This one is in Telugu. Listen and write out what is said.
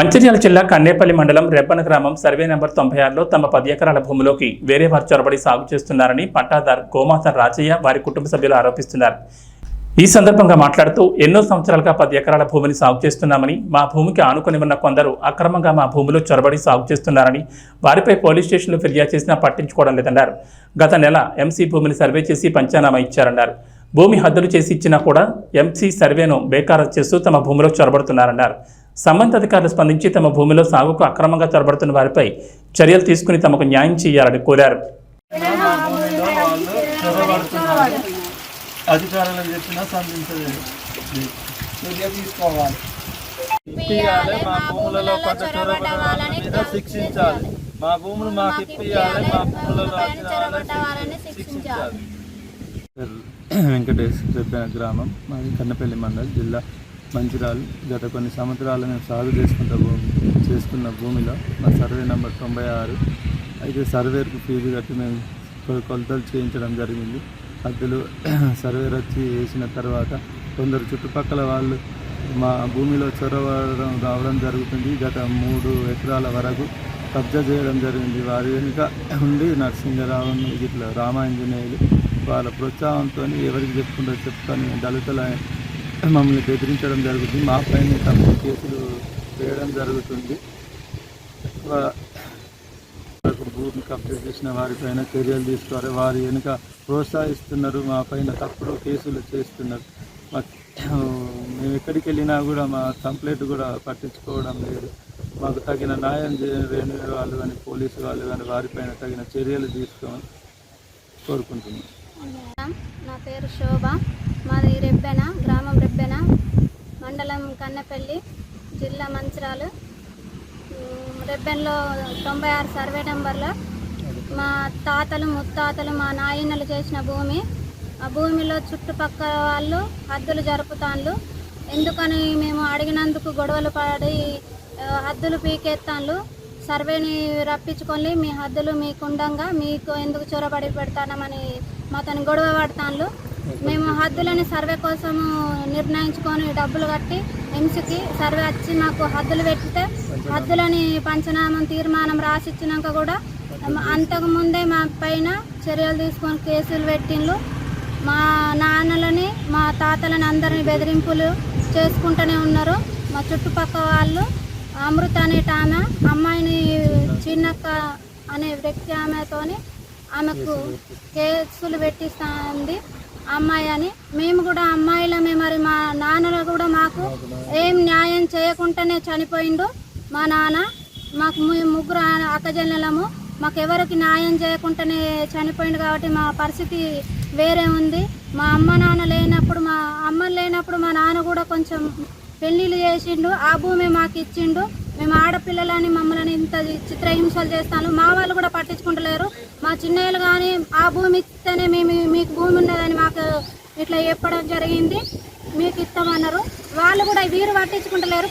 మంచిర్యాల జిల్లా కన్నేపల్లి మండలం రెబ్బన గ్రామం సర్వే నెంబర్ తొంభై ఆరులో తమ పది ఎకరాల భూమిలోకి వేరే వారు చొరబడి సాగు చేస్తున్నారని పట్టాదారు గోమాత రాజయ్య వారి కుటుంబ సభ్యులు ఆరోపిస్తున్నారు. ఈ సందర్భంగా మాట్లాడుతూ ఎన్నో సంవత్సరాలుగా పది ఎకరాల భూమిని సాగు చేస్తున్నామని మా భూమికి ఆనుకొని ఉన్న కొందరు అక్రమంగా మా భూమిలో చొరబడి సాగు చేస్తున్నారని వారిపై పోలీస్ స్టేషన్లో ఫిర్యాదు చేసినా పట్టించుకోవడం లేదన్నారు. గత నెల ఎంసీ భూమిని సర్వే చేసి పంచానామా ఇచ్చారన్నారు. భూమి హద్దులు చేసి ఇచ్చినా కూడా ఎంసీ సర్వేను బేకారు చేస్తూ తమ భూమిలో చొరబడుతున్నారన్నారు. సంబంధిత అధికారులు స్పందించి తమ భూమిలో సాగుకు అక్రమంగా చొరబడుతున్న వారిపై చర్యలు తీసుకుని తమకు న్యాయం చేయాలని కోరారు. మా భూమిలో వాళ్ళు చొరబడుతున్నారు అధికారులకు చెప్పినా స్పందించలేదు. చర్య తీసుకోవాలి. ఇప్పియాలి మా భూములలో మీద శిక్షించాలి. మా భూములు మాకు ఇప్పియాలి మా భూములలో వాళ్ళని శిక్షించాలి. రెబ్బెన గ్రామం మాది కన్నపల్లి మండల్ జిల్లా మంచిరాలు. గత కొన్ని సంవత్సరాలు మేము సాగు చేసుకుంట భూమి చేసుకున్న భూమిలో మా సర్వే నెంబర్ తొంభై ఆరు. అయితే సర్వేకు ఫీజు కట్టి మేము కొ- కొలతలు చేయించడం జరిగింది. అద్దెలు సర్వేర్ వచ్చి వేసిన తర్వాత కొందరు చుట్టుపక్కల వాళ్ళు మా భూమిలో చొరవడం రావడం జరుగుతుంది. గత మూడు ఎకరాల వరకు కబ్జా చేయడం జరిగింది. వారి వెనుక ఉండి నరసింహరావు ఇట్లా రామాంజనేయులు వాళ్ళ ప్రోత్సాహంతో ఎవరికి చెప్పుకుంటారో చెప్తాను. దళితుల మమ్మల్ని బెదిరించడం జరుగుతుంది. మా పైన తప్పుడు కేసులు వేయడం జరుగుతుంది. భూమి కబ్జా చేసిన వారిపైన చర్యలు తీసుకోవాలి. వారి వెనుక ప్రోత్సహిస్తున్నారు. మా పైన తప్పుడు కేసులు చేస్తున్నారు. మేము ఎక్కడికి వెళ్ళినా కూడా మా కంప్లైంట్ కూడా పట్టించుకోవడం లేదు. మాకు తగిన న్యాయం చేయని వాళ్ళు కానీ పోలీసు వాళ్ళు కానీ వారిపైన తగిన చర్యలు తీసుకోమని కోరుకుంటున్నాం. నా పేరు శోభ. మాది రెబ్బెన గ్రామం రెబ్బెన మండలం కన్నపల్లి జిల్లా మంచిరాలు. రెబ్బెన్లో తొంభై ఆరు సర్వే నెంబర్లో. మా తాతలు ముత్తాతలు మా నాయనలు చేసిన భూమి. ఆ భూమిలో చుట్టుపక్కల వాళ్ళు హద్దులు జరుపుతాన్లు. ఎందుకని మేము అడిగినందుకు గొడవలు పడి హద్దులు పీకెత్తాన్లు. సర్వేని రప్పించుకొని మీ హద్దులు మీకుండంగా మీకు ఎందుకు చొరబడి పెడతానమని మాతని గొడవ పడతాను మేము హద్దులని సర్వే కోసము నిర్ణయించుకొని డబ్బులు కట్టి ఎంసీకి సర్వే వచ్చి మాకు హద్దులు పెట్టితే హద్దులని పంచనామం తీర్మానం రాసిచ్చినాక కూడా అంతకు ముందే మా పైన చర్యలు తీసుకొని కేసులు పెట్టిండ్లు. మా నాన్నలని మా తాతలని అందరిని బెదిరింపులు చేసుకుంటూనే ఉన్నారు. మా చుట్టుపక్క వాళ్ళు అమృత అనేట ఆమె అమ్మాయిని చిన్నక్క అనే వ్యక్తి ఆమెతోని ఆమెకు కేసులు పెట్టిస్తుంది అమ్మాయి అని. మేము కూడా అమ్మాయిలమే మరి మా నాన్నలు కూడా మాకు ఏం న్యాయం చేయకుండానే చనిపోయిండు మా నాన్న. మాకు ముగ్గురు అక్కజల్లెలము. మాకు ఎవరికి న్యాయం చేయకుండానే చనిపోయిండు కాబట్టి మా పరిస్థితి వేరే ఉంది. మా అమ్మ నాన్న లేనప్పుడు మా అమ్మ లేనప్పుడు మా నాన్న కూడా కొంచెం పెళ్ళిళ్ళు చేసిండు. ఆ భూమి మాకు ఇచ్చిండు. మేము ఆడపిల్లలని మమ్మల్ని ఇంత చిత్రహింసలు చేస్తాను. మా వాళ్ళు కూడా పట్టించుకుంటలేరు. మా చిన్నయ్యలు కానీ ఆ భూమి ఇస్తేనే మేము మీకు భూమి ఉన్నదని మాకు ఇట్లా చెప్పడం జరిగింది. మీకు ఇస్తామన్నారు. వాళ్ళు కూడా వీరు పట్టించుకుంటలేరు.